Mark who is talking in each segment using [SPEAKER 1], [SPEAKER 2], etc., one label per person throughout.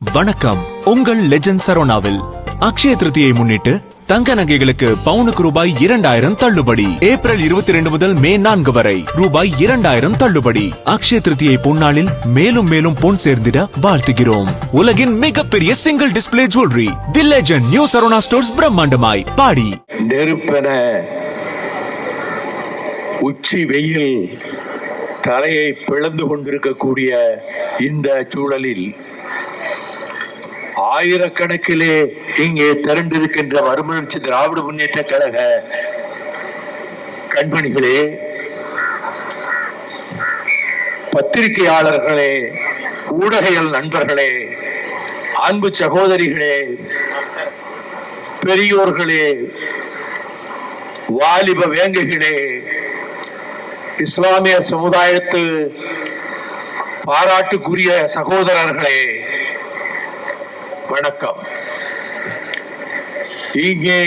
[SPEAKER 1] வணக்கம். உங்கள் லெஜண்ட் சரோனாவில். அக்ஷய திருத்தியை முன்னிட்டு தங்க நகைகளுக்கு பவுனுக்கு ரூபாய் இரண்டாயிரம் தள்ளுபடி. ஏப்ரல் இருபத்தி ரெண்டு முதல் மே நான்கு வரை ரூபாய் இரண்டாயிரம் தள்ளுபடி. அக்ஷய திருத்தியை பொன்னாளில் மேலும் மேலும் பொன் சேர்ந்திட வாழ்த்துகிறோம். உலகின் மிகப்பெரிய single display jewellery the legend new Saravana stores பிரம்மாண்டமாய் பாடி.
[SPEAKER 2] நெருப்பென உச்சி வெயில் தலையை பிளந்து கொண்டிருக்கக்கூடிய இந்த சூழலில் ஆயிரக்கணக்கிலே இங்கே திரண்டிருக்கின்ற மறுமலர்ச்சி திராவிட முன்னேற்ற கழக கண்மணிகளே பத்திரிகையாளர்களே ஊடகையல் நண்பர்களே அன்பு சகோதரிகளே பெரியோர்களே வாலிப வேங்கைகளே இஸ்லாமிய சமுதாயத்து பாராட்டுக்குரிய சகோதரர்களே வணக்கம். இங்கே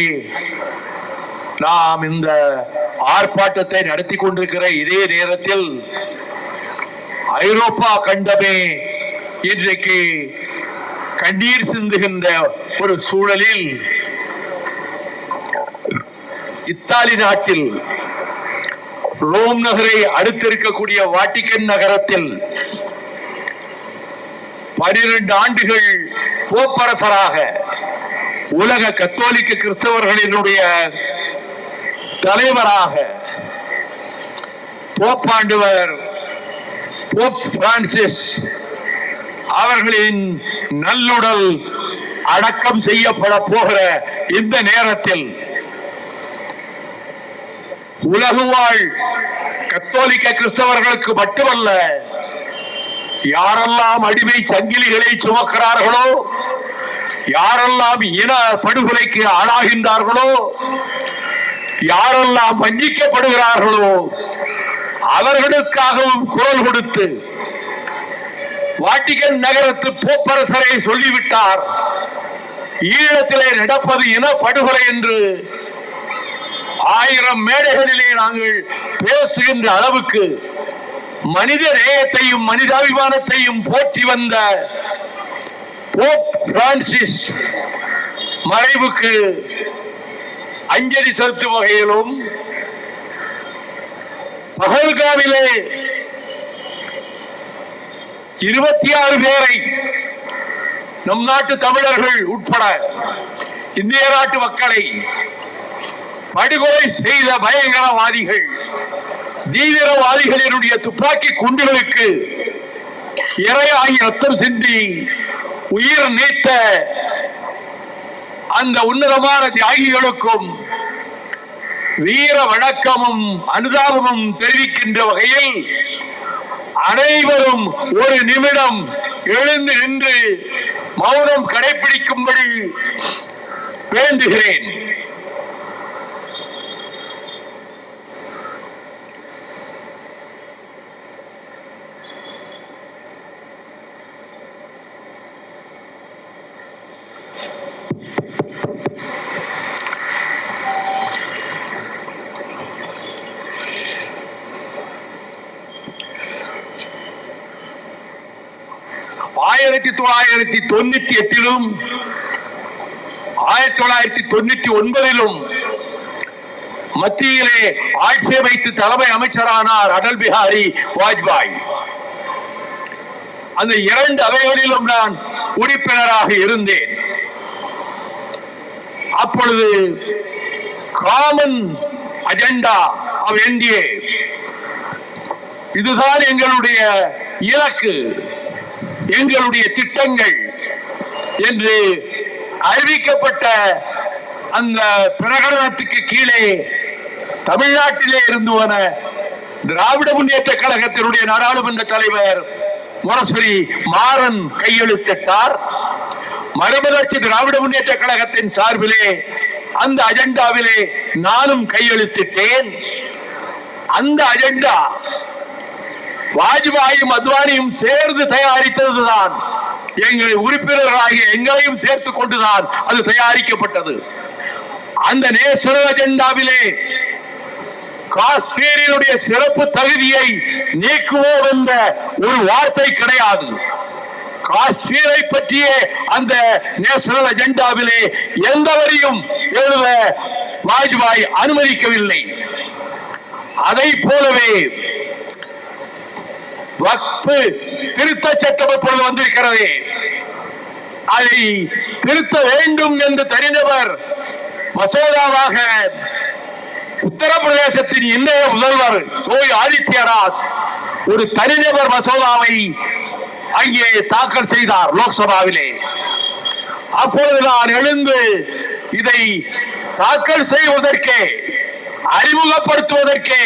[SPEAKER 2] நாம் இந்த ஆர்ப்பாட்டத்தை நடத்தி கொண்டிருக்கிற இதே நேரத்தில் ஐரோப்பா கண்டமே இன்றைக்கு கண்ணீர் சிந்துகின்ற ஒரு சூழலில் இத்தாலி நாட்டில் ரோம் நகரை அடுத்திருக்கக்கூடிய வாட்டிக்கன் நகரத்தில் பனிரெண்டு ஆண்டுகள் போப்பரசராக உலக கத்தோலிக்க கிறிஸ்தவர்களினுடைய தலைவராக போப்பாண்டவர் போப் பிரான்சிஸ் அவர்களின் நல்லுடல் அடக்கம் செய்யப்பட போகிற இந்த நேரத்தில் உலகுவாழ் கத்தோலிக்க கிறிஸ்தவர்களுக்கு மட்டுமல்ல யாரெல்லாம் அடிமை சங்கிலிகளை சுமக்கிறார்களோ யாரெல்லாம் இன படுகொலைக்கு ஆளாகின்றார்களோ யாரெல்லாம் வஞ்சிக்கப்படுகிறார்களோ அவர்களுக்காகவும் குரல் கொடுத்து வாட்டிகன் நகரத்து போப்பரசரை சொல்லிவிட்டார். ஈழத்திலே நடப்பது இன படுகொலை என்று ஆயிரம் மேடைகளிலே நாங்கள் பேசுகின்ற அளவுக்கு மனித நேயத்தையும் மனிதாபிமானத்தையும் போற்றி வந்த போப் பிரான்சிஸ் மறைவுக்கு அஞ்சலி செலுத்தும் வகையிலும் பகல்காவிலே இருபத்தி ஆறு பேரை நம் நாட்டு தமிழர்கள் உட்பட இந்திய நாட்டு மக்களை படுகொலை செய்த பயங்கரவாதிகள் தீவிரவாதிகளினுடைய துப்பாக்கி குண்டுகளுக்கு இரையாகி ரத்தம் சிந்தி உயிர் நீத்த அந்த உன்னதமான தியாகிகளுக்கும் வீர வணக்கமும் அனுதாபமும் தெரிவிக்கின்ற வகையில் அனைவரும் ஒரு நிமிடம் எழுந்து நின்று மௌனம் கடைபிடிக்கும்படி வேண்டுகிறேன். ஆயிரத்தி தொள்ளாயிரத்தி தொண்ணூத்தி எட்டிலும் ஆயிரத்தி தொள்ளாயிரத்தி தொண்ணூத்தி ஒன்பதிலும் மத்தியிலே ஆட்சியை வைத்து தலைமை அமைச்சரானார் அடல் பிஹாரி வாஜ்பாய். அந்த இரண்டு அவைகளிலும் நான் உறுப்பினராக இருந்தேன். அப்பொழுது காமன் அஜெண்டா ஆஃப் என்டிஏ. இதுதான் எங்களுடைய இலக்கு. எங்களுடைய திட்டங்கள் என்று அறிவிக்கப்பட்ட அந்த பிரகடனத்துக்கு கீழே தமிழ்நாட்டிலே இருந்து வன திராவிட முன்னேற்ற கழகத்தினுடைய நாடாளுமன்ற தலைவர் முரசொலி மாறன் கையெழுத்திட்டார். மறுமலர்ச்சி திராவிட முன்னேற்ற கழகத்தின் சார்பிலே அந்த அஜெண்டாவிலே நானும் கையெழுத்திட்டேன். அந்த அஜெண்டா வாஜ்பாயும் அத்வானியும் சேர்ந்து தயாரித்ததுதான். எங்களை உறுப்பினர்களாகிய எங்களையும் சேர்த்து கொண்டுதான் அது தயாரிக்கப்பட்டது. அந்த நேஷனல் அஜெண்டாவிலே காஷ்மீரினுடைய சிறப்பு தகுதியை நீக்குவோம் என்ற ஒரு வார்த்தை கிடையாது. காஷ்மீரை பற்றிய அந்த நேஷனல் அஜெண்டாவிலே எந்த வரியும் எழுத வாஜ்பாய் அனுமதிக்கவில்லை. அதை போலவே வக்பு திருத்த சட்டம் இப்பொழுது வந்திருக்கிறது. அதை திருத்த வேண்டும் என்று தனிநபர் மசோதாவாக உத்தரப்பிரதேசத்தின் இன்றைய முதல்வர் யோகி ஆதித்யநாத் ஒரு தனிநபர் மசோதாவை அங்கே தாக்கல் செய்தார் லோக்சபாவிலே. அப்பொழுது நான் எழுந்து இதை தாக்கல் செய்வதற்கே அறிமுகப்படுத்துவதற்கே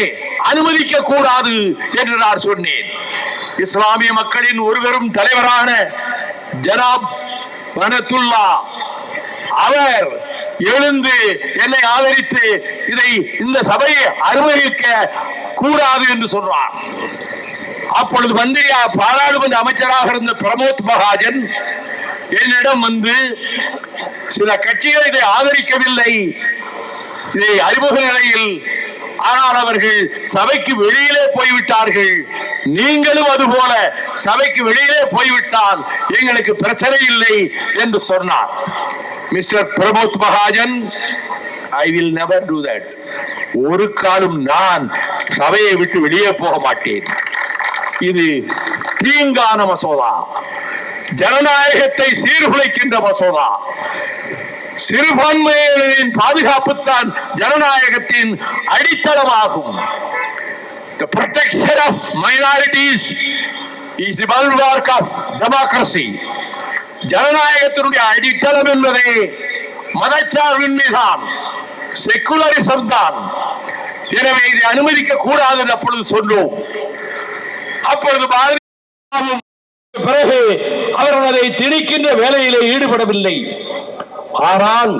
[SPEAKER 2] அனுமதிக்க கூடாது என்று நான் சொன்னேன். இஸ்லாமிய மக்களின் ஒருவரும் தலைவரான ஜனாப் பனத்துல்லா. அவர் எழுந்து என்னை ஆதரித்து இதை இந்த சபையை அனுமதிக்க கூடாது என்று சொல்றார். அப்பொழுது மந்திரியா பாராளுமன்ற அமைச்சராக இருந்த பிரமோத் மகாஜன் என்னிடம் வந்து சில கட்சிகள் இதை ஆதரிக்கவில்லை. இதை அறிமுக நிலையில் ஆனால் அவர்கள் சபைக்கு வெளியிலே போய்விட்டார்கள். நீங்களும் அதுபோல சபைக்கு வெளியே போய்விட்டால் எங்களுக்கு பிரச்சனை இல்லை என்று சொன்னார். Mister Pramod Mahajan I will never do that ஒரு காலம் நான் சபையை விட்டு வெளியே போக மாட்டேன். இது தீங்கான மசோதா. ஜனநாயகத்தை சீர்குலைக்கின்ற மசோதா. சிறுபான்மையினரின் பாதுகாப்பு தான் ஜனநாயகத்தின் அடித்தளமாகும். The protection of minorities is the bulwark of democracy. ஜனநாயகத்தினுடைய அடித்தளம் என்பதே மதச்சார்பின்மைதான் செக்குலரிசம் தான். எனவே இதை அனுமதிக்க கூடாது என்று அப்பொழுது சொன்னோம். அப்பொழுது பாரதியும் பிறகு அவர்கள் அதை திணிக்கின்ற வேலையிலே ஈடுபடவில்லை. ஆனால்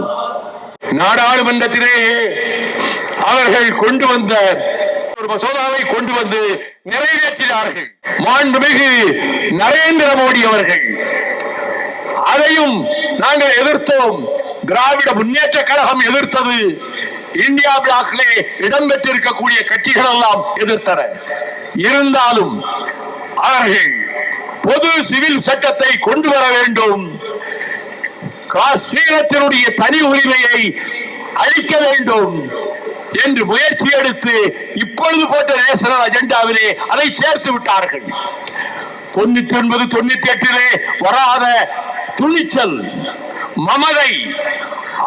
[SPEAKER 2] நாடாளுமன்றத்திலே அவர்கள் கொண்டு வந்த ஒரு மசோதாவை கொண்டு வந்து நிறைவேற்றினார்கள். மாண்புமிகு நரேந்திர மோடி அவர்கள். அதையும் நாங்கள் எதிர்த்தோம். திராவிட முன்னேற்ற கழகம் எதிர்த்தது. இந்தியா பிளாக்லே இடம்பெற்றிருக்கக்கூடிய கட்சிகள் எல்லாம் எதிர்த்தன. இருந்தாலும் அவர்கள் பொது சிவில் சட்டத்தை கொண்டு வர வேண்டும். காஷ்மீரத்தினுடைய தனி உரிமையை அளிக்க வேண்டும். என்று முயற்சி எடுத்து இப்பொழுது போட்ட நேஷனல் அஜெண்டாவிலே அதை சேர்த்து விட்டார்கள். தொண்ணூத்தி ஒன்பது தொண்ணூத்தி எட்டிலே வராத துணிச்சல் மமதை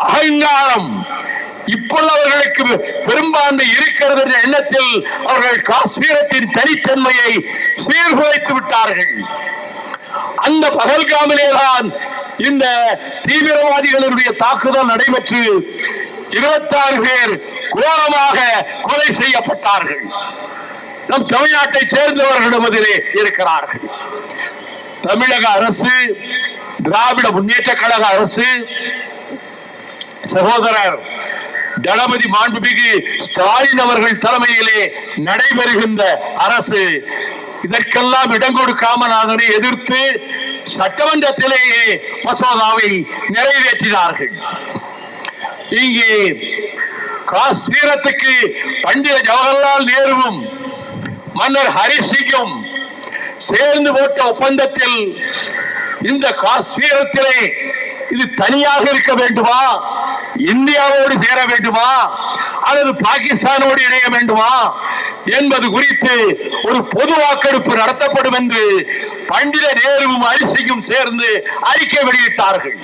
[SPEAKER 2] அகங்காரம் இப்பொழுது பெரும்பான்மை இருக்கிறது என்ற எண்ணத்தில் அவர்கள் காஷ்மீரத்தின் தனித்தன்மையை சீர்குலைத்து விட்டார்கள். அந்த பகல்காமிலேதான் இந்த தீவிரவாதிகளுடைய தாக்குதல் நடைபெற்று இருபத்தாறு பேர் கோரமாக கொலை செய்யப்பட்டார்கள். நம் தமிழ்நாட்டை சேர்ந்தவர்களும் அதிலே இருக்கிறார்கள். தமிழக அரசு திராவிட முன்னேற்ற கழக அரசு சகோதரர் தளபதி மாண்புமிகு ஸ்டாலின் அவர்கள் தலைமையிலே நடைபெறுகின்ற அரசு இதற்கெல்லாம் இடம் கொடுக்காமல் அதனை எதிர்த்து சட்டமன்றத்திலேயே மசோதாவை நிறைவேற்றினார்கள். இங்கே காஷ்மீரத்துக்கு பண்டித ஜவஹர்லால் நேருவும் மன்னர் ஹரிசிங்கும் சேர்ந்து போட்ட ஒப்பந்தத்தில் இந்த காஷ்மீரத்திலே இது தனியாக இருக்க வேண்டுமா? இந்தியாவோடு சேர வேண்டுமா? அல்லது பாகிஸ்தானோடு இணைய வேண்டுமா? என்பது குறித்து ஒரு பொது வாக்கெடுப்பு நடத்தப்படும் என்று பண்டித நேருவும் அரிசியும் சேர்ந்து அறிக்கை வெளியிட்டார்கள்.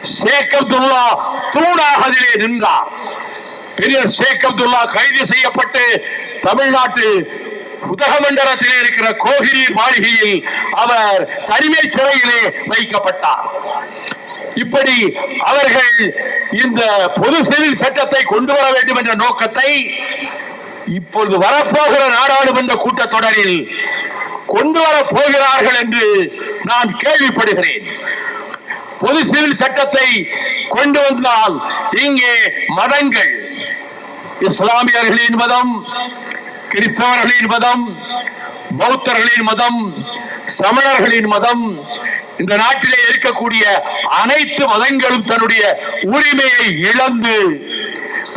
[SPEAKER 2] ஷேக் அப்துல்லா தூணாக அதிலே நின்றார். பெரிய ஷேக் அப்துல்லா கைது செய்யப்பட்டு தமிழ்நாட்டு உதகமண்டலத்திலே இருக்கிற கோகிரி மாளிகையில் அவர் தனிமை சிறையிலே வைக்கப்பட்டார். இப்படி அவர்கள் இந்த பொது சிவில் சட்டத்தை கொண்டு வர வேண்டும் என்ற நோக்கத்தை இப்பொழுது வரப்போகிற நாடாளுமன்ற கூட்டத்தொடரில் கொண்டு வர போகிறார்கள் என்று நான் கேள்விப்படுகிறேன். பொது சிவில் சட்டத்தை கொண்டு வந்தால் இங்கே மதங்கள் இஸ்லாமியர்களின் மதம் கிறிஸ்தவர்களின் மதம் பௌத்தர்களின் மதம் சமணர்களின் மதம் இந்த நாட்டிலே இருக்கக்கூடிய அனைத்து மதங்களும் தன்னுடைய உரிமையை இழந்து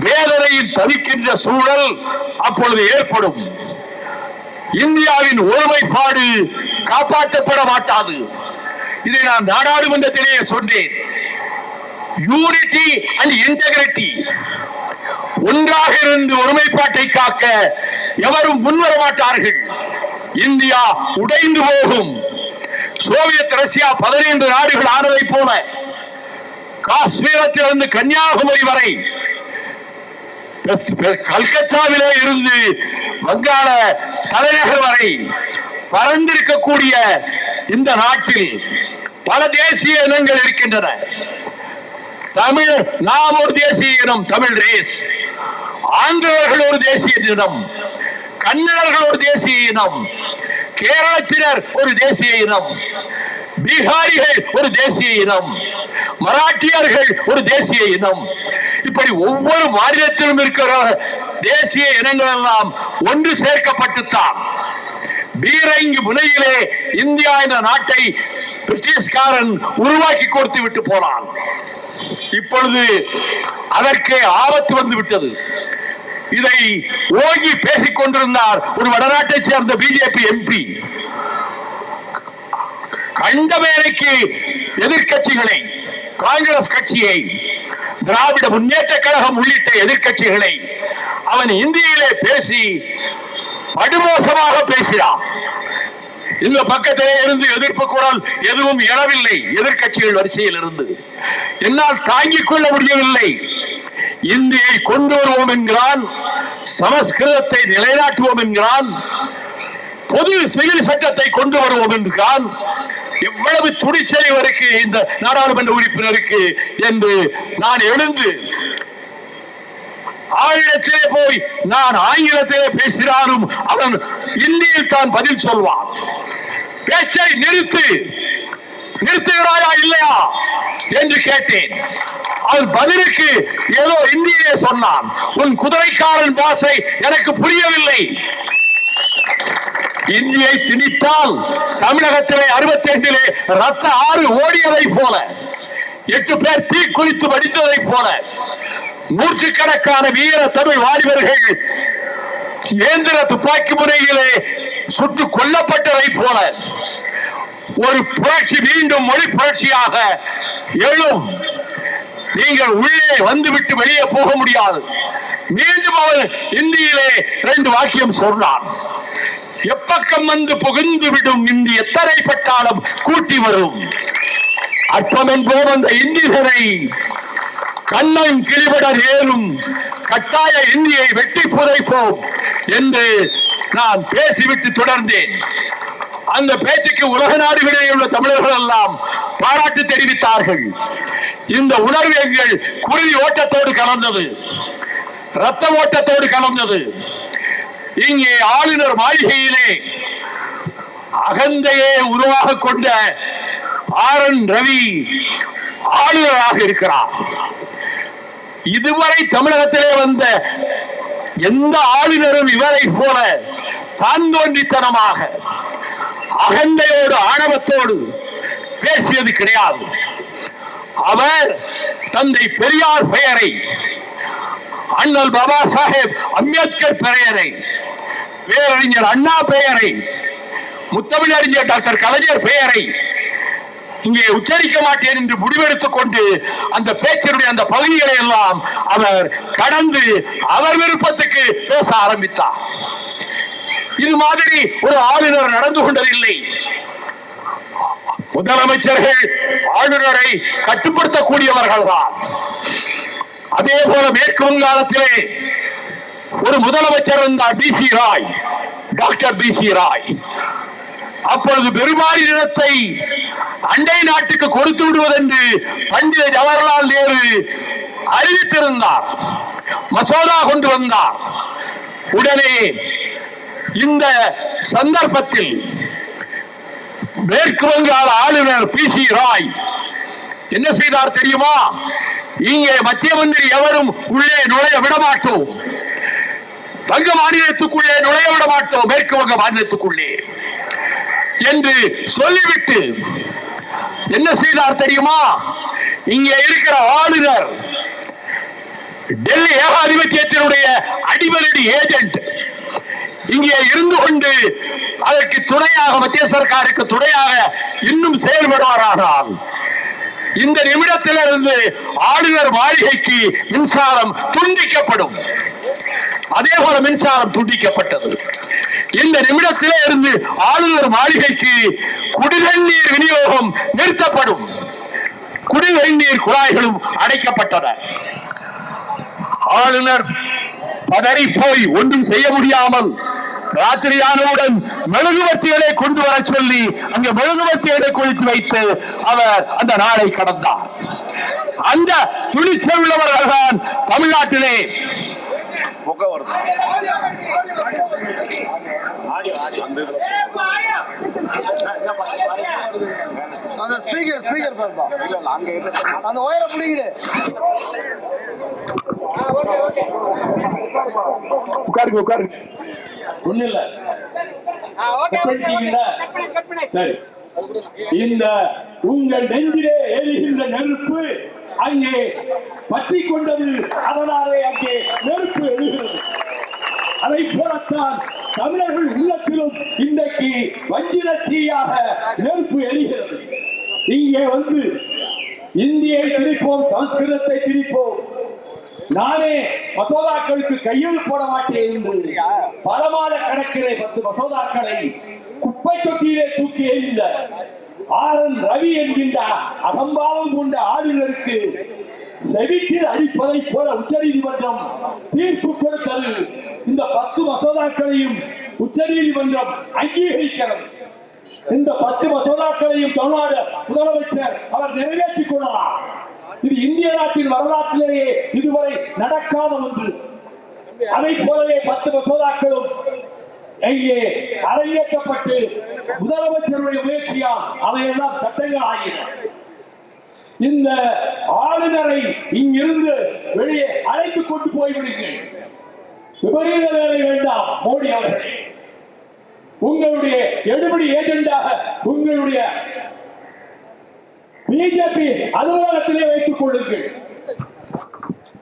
[SPEAKER 2] வேதனையில் தவிக்கின்ற சூழல் அப்பொழுது ஏற்படும். இந்தியாவின் ஒருமைப்பாடு காப்பாற்றப்பட மாட்டாது. இதை நான் நாடாளுமன்றத்திலேயே சொன்னேன். யூனிட்டி அண்ட் இன்டெகிரிட்டி ஒன்றாக இருந்து ஒருமைப்பாட்டை காக்க எவரும் முன்வர மாட்டார்கள். இந்தியா உடைந்து போகும். சோவியத் ரஷ்யா பதினைந்து நாடுகள் ஆனதை போல காஷ்மீரத்திலிருந்து கன்னியாகுமரி வரை கல்கத்தாவிலே இருந்து வங்காள தலைநகர் வரை பறந்திருக்கக்கூடிய இந்த நாட்டில் பல தேசிய இனங்கள் இருக்கின்றன. தமிழ் நாம் ஒரு தேசிய இனம் தமிழ் ரேஸ் ஆங்கிலேயர்கள் ஒரு தேசிய இனம் கன்னடர்கள் ஒரு தேசிய இனம் கேரளத்தினர் ஒரு தேசிய இனம் பீகாரிகள் ஒரு தேசிய இனம் மராட்டியர்கள் ஒரு தேசிய இனம். இப்படி ஒவ்வொரு மாநிலத்திலும் இருக்கிற தேசிய இனங்கள் எல்லாம் ஒன்று சேர்க்கப்பட்டுத்தான். பீரங்கி முனையிலே இந்தியா என்ற நாட்டை பிரிட்டிஷ்காரன் உருவாக்கி கொடுத்து விட்டு போனான். இப்பொழுது அதற்கு ஆபத்து வந்து விட்டது. இதை ஓங்கி பேசிக் கொண்டிருந்தார் ஒரு வடநாட்டை சேர்ந்த பிஜேபி எம்பி கண்ட வேலைக்கு எதிர்க்கட்சிகளை காங்கிரஸ் கட்சியை திராவிட முன்னேற்ற கழகம் உள்ளிட்ட எதிர்க்கட்சிகளை அவன் இந்தியிலே பேசி படுமோசமாக பேசினான். இந்த பக்கத்திலே இருந்து எதிர்ப்பு குரல் எதுவும் எழவில்லை எதிர்க்கட்சிகள் வரிசையில் இருந்து. என்னால் தாங்கிக் கொள்ள முடியவில்லை. இந்தியை கொண்டு வருவோம் என்கிறான் சமஸ்கிருதத்தை நிலைநாட்டுவோம் என்கிறான். பொது சிவில் சட்டத்தை கொண்டு வருவோம் என்கிறான். எவ்வளவு துணிச்சலை இவருக்கு இந்த நாடாளுமன்ற உறுப்பினருக்கு என்று நான் எழுந்து ஆங்கிலத்திலே போய் நான் ஆங்கிலத்திலே பேசினாலும் அவன் இந்தியில் தான் பதில் சொல்வான். பேச்சை நிறுத்து. நிறுத்துகிறாயா இல்லையா? என்று கேட்டேன். அவன் பதிலுக்கு ஏதோ இந்தியிலே சொன்னான். உன் குதிரைக்காரன் பாசை எனக்கு புரியவில்லை. இந்தியை திணித்தால் தமிழகத்திலே அறுபத்தி ஐந்திலே ரத்த ஆறு ஓடியதை போல எட்டு பேர் தீக்குளித்து வடித்ததை போல நூற்றுக்கணக்கான வீர தமிழ் வாலிபர்கள் இயந்திர துப்பாக்கி முறையிலே சுட்டு கொல்லப்பட்டதை போல ஒரு புரட்சி மீண்டும் மொழி புரட்சியாக எழும். நீங்கள் உள்ளே வந்துவிட்டு வெளியே போக முடியாது. மீண்டும் அவன் இந்தியிலே ரெண்டு வாக்கியம் சொன்னான். எப்பக்கம் வந்து புகுந்து விடும் இந்தி எத்தனை பட்டாலும் கூட்டி வரும். அற்பம் என்போம் அந்த இந்தியனை கண்ணன் கிழிபட ஏறும் கட்டாய இந்தியை வெட்டி புதைப்போம் என்று நான் பேசிவிட்டு தொடர்ந்தேன். அந்த பேச்சுக்கு உலக நாடுகளிலே உள்ள தமிழர்கள் எல்லாம் பாராட்டு தெரிவித்தார்கள். இந்த உணர்வு எங்கள் குருதி ஓட்டத்தோடு கலந்தது. ரத்த ஓட்டத்தோடு கலந்தது. இங்கே ஆளுநர் மாளிகையிலே அகந்தையே உருவாக கொண்ட ஆர் என் ரவி ஆளுநராக இருக்கிறார். இதுவரை தமிழகத்திலே வந்த எந்த ஆளுநரும் இவரை போல தான் தோன்றித்தனமாக அகந்தையோடு ஆணவத்தோடு பேசியது கிடையாது. அவர் தந்தை பெரியார் பெயரை அண்ணல் பாபா சாஹேப் அம்பேத்கர் பெயரை பேரறிஞர் அண்ணா பெயரை முத்தமிழறிஞர் டாக்டர் கலைஞர் பெயரை இங்கே உச்சரிக்க மாட்டேன் என்று முடிவெடுத்துக் கொண்டு அந்த பேச்சினுடைய அந்த பகுதிகளை எல்லாம் அவர் கடந்து அவர் விருப்பத்துக்கு பேச ஆரம்பித்தார். இது மாதிரி ஒரு ஆளுநர் நடந்து கொண்டதில்லை. முதலமைச்சர்கள் ஆளுநரை கட்டுப்படுத்தக்கூடியவர்கள் தான் அதே போல மேற்கு வங்காளத்திலே ஒரு முதலமைச்சர் இருந்தார் B C Roy doctor B C Roy. அப்பொழுது பெருமாறி நிலத்தை அண்டை நாட்டுக்கு கொடுத்து விடுவதென்று பண்டித ஜவஹர்லால் நேரு அறிவித்திருந்தார். மசோதா கொண்டு வந்தார். உடனே இந்த சந்தர்ப்பத்தில் மேற்கு வங்காள ஆளுநர் பி சி ராய் என்ன செய்தார் தெரியுமா? இங்கே மத்திய மந்திரி எவரும் உள்ளே நுழைய விட மாட்டோம் வங்க மாநிலத்துக்குள்ளே நுழைய விட மாட்டோம் மேற்கு வங்க மாநிலத்துக்குள்ளே. என்று சொல்லிவிட்டு என்ன செய்தார் தெரியுமா? இங்கே இருக்கிற ஆளுநர் டெல்லி ஏகாதிபத்தியத்தினுடைய அடிமலடி ஏஜென்ட் இங்கே இருந்து கொண்டு
[SPEAKER 3] அதற்கு துணையாக மத்திய சர்க்காருக்கு துணையாக இன்னும் செயல்படுவாரானால் இந்த நிமிடத்திலிருந்து ஆளுநர் மாளிகைக்கு மின்சாரம் துண்டிக்கப்படும். அதே போல மின்சாரம் துண்டிக்கப்பட்டது. இந்த நிமிடத்திலே இருந்து ஆளுநர் மாளிகைக்கு குடிநீர் விநியோகம் நிறுத்தப்படும். குடிநீர் குழாய்களும் அடைக்கப்பட்டன. ஆளுநர் பதறி போய் ஒன்றும் செய்ய முடியாமல் ராத்திரியானவுடன் மெழுகுவர்த்திகளை கொண்டு வர சொல்லி அங்கே மெழுகுவர்த்திகளை குளித்து வைத்து அவர் அந்த நாளை கடந்தார். அந்த துணிச்சல் உள்ளவர்கள் தான் தமிழ்நாட்டிலே
[SPEAKER 4] அந்த ஸ்பீக்கர் ஸ்பீக்கர் அந்த ஒயரை பிடிக்கிடு
[SPEAKER 3] உட்காருங்க உட்காருங்க.
[SPEAKER 2] ஒண்ணு இல்ல? சரி. இந்த உங்கள் நெஞ்சிலே எரிகின்ற நெருப்பு அங்கே பற்றி கொண்டது. அதனாலே அங்கே நெருப்பு எழுகிறது. அதை போலத்தான் தமிழர்கள் உள்ளத்திலும் இன்றைக்கு வஞ்சிர தீயாக நெருப்பு எரிகிறது. இங்கே வந்து இந்தியை திரிப்போம் சமஸ்கிருதத்தை திரிப்போம் நானே மசோதாக்களுக்கு கையில் போட மாட்டேன் என்று பல மாத கணக்கிலே பத்து மசோதாக்களை குப்பை தொட்டியிலே தூக்கி எறிந்த ஆரன் ரவி என்கின்ற அகம்பாவம் கொண்ட ஆளுநருக்கு செவிட்டில் அடிப்பதை போல உச்சநீதிமன்றம் தீர்ப்பு கொடுத்தது. இந்த பத்து மசோதாக்களையும் உச்சநீதிமன்றம் அங்கீகரிக்கிறது இந்த பத்து மசோதாக்களையும் தமிழ்நாடு முதலமைச்சர் அவர் நிறைவேற்றிக் கொள்ளலாம். இது இந்திய நாட்டின் வரலாற்றிலேயே இதுவரை நடக்காத ஒன்று. அதை போலவே பத்து மசோதாக்களும் இங்கே அரங்கேற்றப்பட்டு முதலமைச்சருடைய முயற்சியா அவையெல்லாம் சட்டங்கள் ஆகின இந்த ஆளுநரை இங்கிருந்து வெளியே அழைத்துக் கொண்டு போய்விடுங்கள். விபரீத வேலை வேண்டாம் மோடி அவர்களே. உங்களுடைய எடுபடி ஏஜெண்டாக உங்களுடைய பிஜேபி அலுவலகத்திலே வைத்துக் கொள்ளுங்கள்.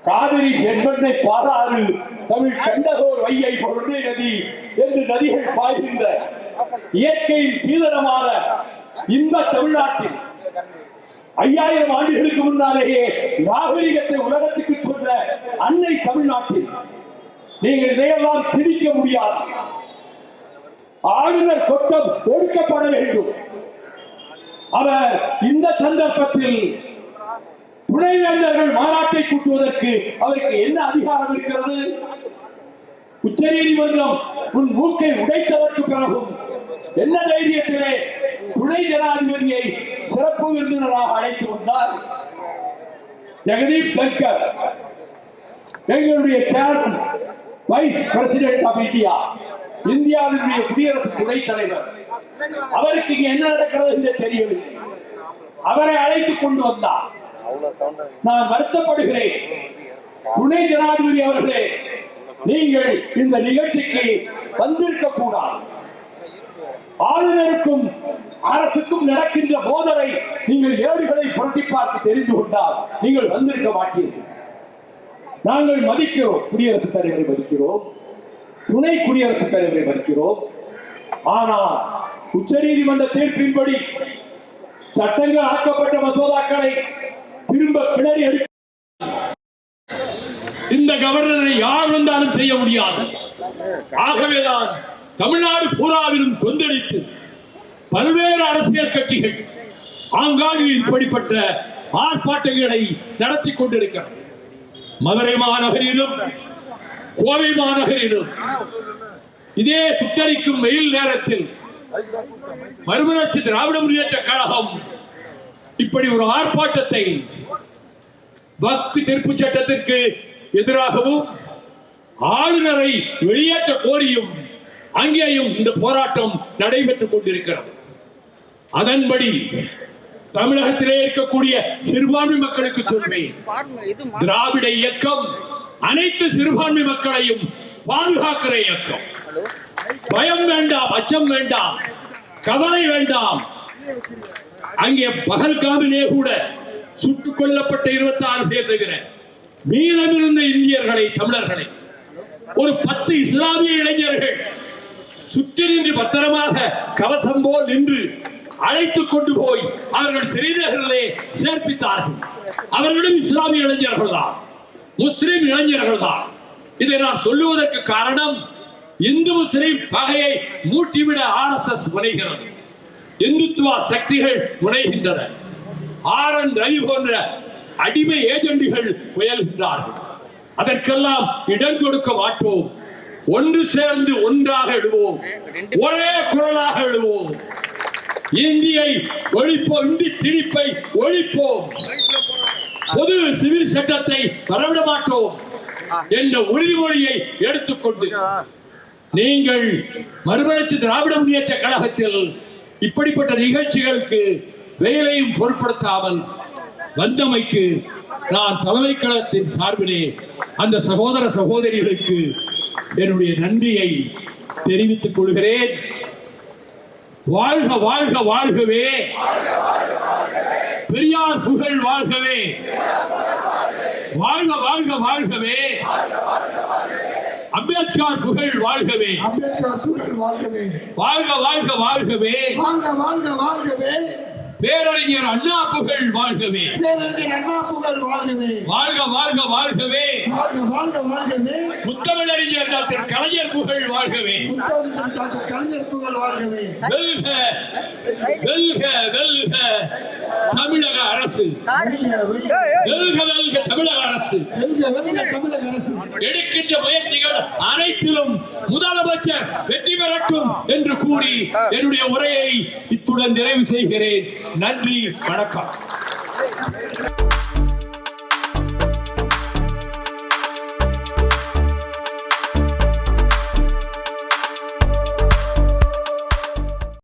[SPEAKER 2] காவிரி தென்பெண்ணை பாராறு தமிழ் கண்டகோர் வையை பொருளே நதி என்று நதிகள் பாய்கின்ற இயற்கையின் சீதனமான இந்த தமிழ்நாட்டில் ஐயாயிரம் ஆண்டுகளுக்கு முன்னாலேயே நாகரிகத்தை உலகத்துக்கு சொன்ன அன்னை தமிழ்நாட்டில் நீங்கள் இதையெல்லாம் திணிக்க முடியாது. ஆளுநர் கொட்டம் ஒடுக்கப்பட வேண்டும். அவர் இந்த சந்தர்ப்பத்தில் துணைவேந்தர்கள் மாநாட்டை கூட்டுவதற்கு அவருக்கு என்ன அதிகாரம் இருக்கிறது? உச்ச நீதிமன்றம் உன் மூக்கை உடைத்ததற்கு பிறகும் என்ன தைரியத்திலே துணை ஜனாதிபதியை சிறப்பு விருந்தினராக அழைத்து வந்தார்? ஜெகதீப் தன்கர் எங்களுடைய chairman vice president of India இந்தியாவினுடைய குடியரசு துணைத் தலைவர் அவருக்கு இங்க என்ன நடக்கிறது என்று தெரியவில்லை. அவரை அழைத்துக் கொண்டு வந்தார். நான் வருத்தப்படுகிறேன். துணை ஜனாதிபதி அவர்களே நீங்கள் இந்த நிகழ்ச்சிக்கு வந்திருக்க கூடாது ஆளுநருக்கும் அரசுக்கும் நடக்கின்ற போதலை நீங்கள் ஏடுகளை புரட்டி பார்த்து தெரிந்து கொண்டால் நீங்கள் வந்திருக்க மாட்டீர்கள். நாங்கள் மதிக்கிறோம் குடியரசுத் தலைவரை மதிக்கிறோம். துணை குடியரசுத் தலைவரை வைக்கிறோம் ஆனால் உச்சநீதிமன்ற தீர்ப்பின்படி சட்டங்கள் ஆக்கப்பட்ட மசோதாக்களை திரும்ப கிணறி எடுக்க இந்த கவர்னரை யார் வந்தாலும் செய்ய முடியாது. ஆகவேதான் தமிழ்நாடு பூராவிலும் கொந்தளித்து பல்வேறு அரசியல் கட்சிகள் ஆங்காங்கு இப்படிப்பட்ட ஆர்ப்பாட்டங்களை நடத்தி கொண்டிருக்கிறது. மதுரை மாநகரிலும் கோவை மாநகரிலும் இதே சுட்டரிக்கும் வெயில் நேரத்தில் மறுமலர்ச்சி திராவிட முன்னேற்ற கழகம் இப்படி ஒரு ஆர்ப்பாட்டத்தை வக்கு திருப்பு சட்டத்திற்கு எதிராகவும் ஆளுநரை வெளியேற்ற கோரியும் அங்கேயும் இந்த போராட்டம் நடைபெற்றுக் கொண்டிருக்கிறது. அதன்படி தமிழகத்திலே இருக்கக்கூடிய சிறுபான்மை மக்களுக்கு சொல்வேன் திராவிட இயக்கம் அனைத்து சிறுபான்மை மக்களையும் பாதுகாக்கிற இயக்கம். பயம் வேண்டாம் அச்சம் வேண்டாம் கவலை வேண்டாம். அங்கே பகல்காமிலே கூட சுட்டுக் கொல்லப்பட்ட இருபத்தி ஆறு பேர் தவிர மீதமிருந்த இந்தியர்களை தமிழர்களை. ஒரு பத்து இஸ்லாமிய இளைஞர்கள் சுற்றி நின்று பத்திரமாக கவசம் போல் நின்று அழைத்துக் கொண்டு போய் அவர்கள் சிறிதர்களே சேர்ப்பித்தார்கள். அவர்களும் இஸ்லாமிய இளைஞர்கள் தான் முஸ்லிம் இளைஞர்கள் தான். இதை நான் சொல்லுவதற்கு காரணம் இந்து முஸ்லிம் பகையை மூட்டிவிட ஆர் எஸ் எஸ் முனைகிறது. இந்துத்துவ சக்திகள் முனைகின்றன. ஆர் என் ரவி போன்ற அடிமை ஏஜெண்டுகள் முயல்கின்றார்கள். அதற்கெல்லாம் இடம் கொடுக்க மாட்டோம். ஒன்று சேர்ந்து ஒன்றாக எழுவோம். ஒரே குரலாக எழுவோம். இந்தியை ஒழிப்போம் இந்தி திணிப்பை ஒழிப்போம். பொது சிவில் சட்டத்தை வரவிட மாட்டோம் என்ற உறுதிமொழியை எடுத்துக்கொண்டு நீங்கள் மறுமலர்ச்சி திராவிட முன்னேற்ற கழகத்தில் இப்படிப்பட்ட நிகழ்ச்சிகளுக்கு வெயிலையும் பொருட்படுத்தாமல் வந்தமைக்கு நான் தலைமை கழகத்தின் சார்பிலே அந்த சகோதர சகோதரிகளுக்கு என்னுடைய நன்றியை தெரிவித்துக் கொள்கிறேன். வாழ்க வாழ்க வாழ்கவே. பெரியார் புகழ் வாழ்கவே. வாழ்க வாழ்க வாழ்கவே. அம்பேத்கர் புகழ் வாழ்கவே.
[SPEAKER 4] அம்பேத்கர் புகழ் வாழ்கவே.
[SPEAKER 2] வாழ்க வாழ்க வாழ்கவே.
[SPEAKER 4] வாழ்க வாழ்க வாழ்கவே.
[SPEAKER 2] பேரறிஞர் அண்ணா புகழ் வாழ்கவே.
[SPEAKER 4] பேரறிஞர் அண்ணா புகழ் வாழ்கவே.
[SPEAKER 2] வாழ்க வாழ்க வாழ்கவே.
[SPEAKER 4] வாழ்க வாழ்க வாழ்கவே.
[SPEAKER 2] முத்தமிழறிஞர் டாக்டர் கலைஞர் புகழ் வாழ்கவே.
[SPEAKER 4] முத்தமிழர் டாக்டர் கலைஞர் புகழ் வாழ்கவே.
[SPEAKER 2] வெல்க வெல்க வெல்க. தமிழக அரசு. தமிழக அரசு
[SPEAKER 4] தமிழக அரசு.
[SPEAKER 2] எடுக்கின்ற முயற்சிகள் அனைத்திலும் முதலமைச்சர் வெற்றி பெறட்டும் என்று கூறி என்னுடைய உரையை இத்துடன் நிறைவு செய்கிறேன். நன்றி வணக்கம்.